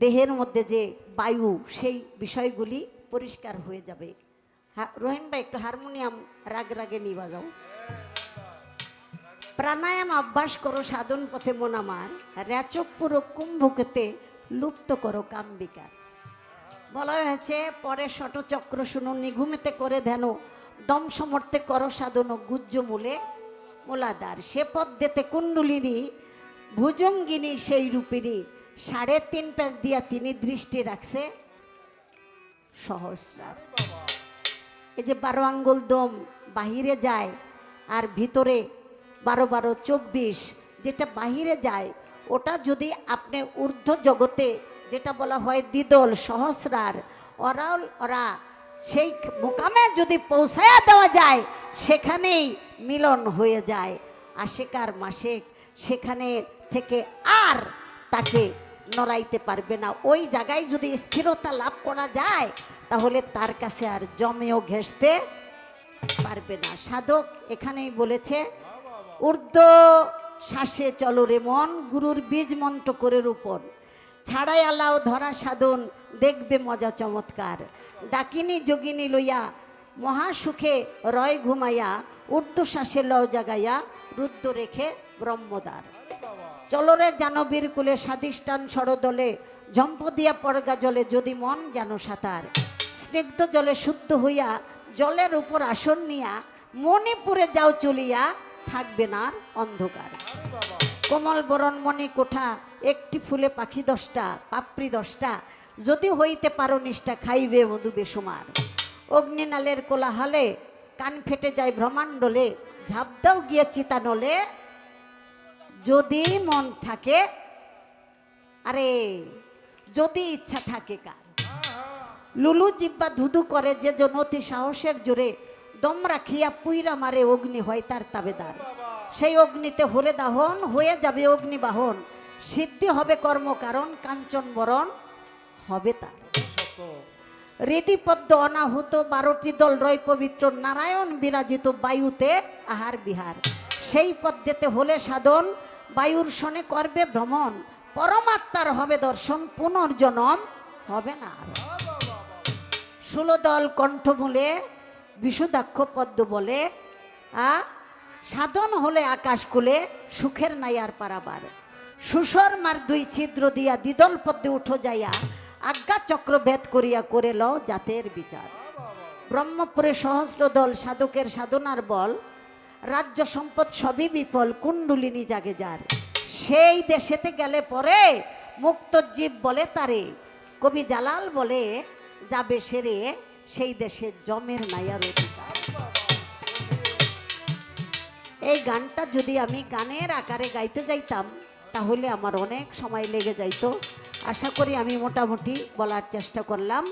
দেহের মধ্যে যে বায়ু, সেই বিষয়গুলি পরিষ্কার হয়ে যাবে। রহিম ভাই, একটু হারমোনিয়াম রাগ রাগে নিয়ে বাজাও প্রাণায়াম অভ্যাস করো সাধন পথে মন আমার রেচক পুরো কুম্ভকেতে লুপ্ত করো কাম্বিকার বলা হয়েছে, পরে শটচক্র শুনো, নিঘুমেতে করে ধ্যান, দম সমর্থে করো সাধন গুজ্জ মূলে মোলাদার সে পদ্মেতে কুণ্ডলিনী, ভুজঙ্গিনী, সেই রূপিণী। সাড়ে তিন প্যাচ দিয়া তিনি দৃষ্টি রাখছে। সহস্রার। এই যে বারো আঙ্গুল দম বাহিরে যায় আর ভিতরে বারো বারো চব্বিশ যেটা বাহিরে যায়, ওটা যদি আপনি ঊর্ধ্ব জগতে যেটা বলা হয় দ্বিদল, সহস্রার, অরাল, অরা, সেই মোকামে যদি পৌঁছায়া দেওয়া যায়, সেখানেই মিলন হয়ে যায়। আশেকার মাসে সেখানে থেকে আর তাকে নড়াইতে পারবে না। ওই জায়গায় যদি স্থিরতা লাভ করা যায়, তাহলে তার কাছে আর জমেও ঘেঁষতে পারবে না। সাধক এখানেই বলেছে, ঊর্ধ্ব শ্বাসে চলো রে মন, গুরুর বীজ মন্ত্র করে রূপন ছাড়াই আলাও ধরা সাধন, দেখবে মজা চমৎকার। ডাকিনী যোগিনী লইয়া মহাসুখে রয় ঘুমাইয়া, ঊর্ধ্ব শ্বাসে লও জাগাইয়া রুদ্র রেখে ব্রহ্মদ্বার। চলরে জানবীর কুলে স্বাদিষ্টান সরদলে ঝম্প দিয়া পরগা জলে যদি মন যেন সাঁতার। স্নিগ্ধ জলে শুদ্ধ হইয়া, জলের উপর আসন নিয়া, মণিপুরে যাও চলিয়া, থাকবে না অন্ধকার। কোমল বরণ মণি কোঠা, একটি ফুলে পাখি দশটা, পাপড়ি দশটা, যদি হইতে পারো নিষ্ঠা খাইবে মধু বেসুমার। অগ্নিনালের কোলাহালে কান ফেটে যায় ভ্রমাণ্ডলে ঝাঁপ দাও গিয়ে চিতানলে যদি মন থাকে, আরে, যদি ইচ্ছা থাকে কার? লুলু জিব্বা ধুধু করে, যে অতি সাহসের জোরে দম রাখিয়া পুইরা মারে অগ্নি হয় তার তাবেদার। সেই অগ্নিতে হলে দাহন, হয়ে যাবে অগ্নিবাহন। সিদ্ধি হবে কর্ম কারণ কাঞ্চন বরণ হবে তার। হৃদিপদ্ম অনাহুত, বারোটি দল রয় পবিত্র, নারায়ণ বিরাজিত বায়ুতে আহার বিহার। সেই পদ্মেতে হলে সাধন বায়ুর সনে করবে ভ্রমণ, পরমাত্মার হবে দর্শন, পুনর্জনম হবে না আর। ষোলদল কণ্ঠমূলে বিশুদাক্ষ পদ্ম বলে, আ, সাধন হলে আকাশ কুলে, সুখের নাই আর পারাবার। সুসর মার দুই ছিদ্র দিয়া দ্বিদল পদ্মে উঠো যাইয়া, আজ্ঞা চক্র ভেদ করিয়া করে লও জাতের বিচার। ব্রহ্মপুরে সহস্র দল সাধকের সাধনার বল রাজ্য সম্পদ সবই বিফল কুণ্ডুলিনী জাগে যার। সেই দেশেতে গেলে পরে মুক্ত জীব বলে তারে, কবি জালাল বলে, যাবে সেরে সেই দেশে জমের নাইয়ার অধিকার। এই গানটা যদি আমি গানের আকারে গাইতে যাইতাম, তাহলে আমার অনেক সময় লেগে যাইতো। আশা করি আমি মোটামুটি বলার চেষ্টা করলাম।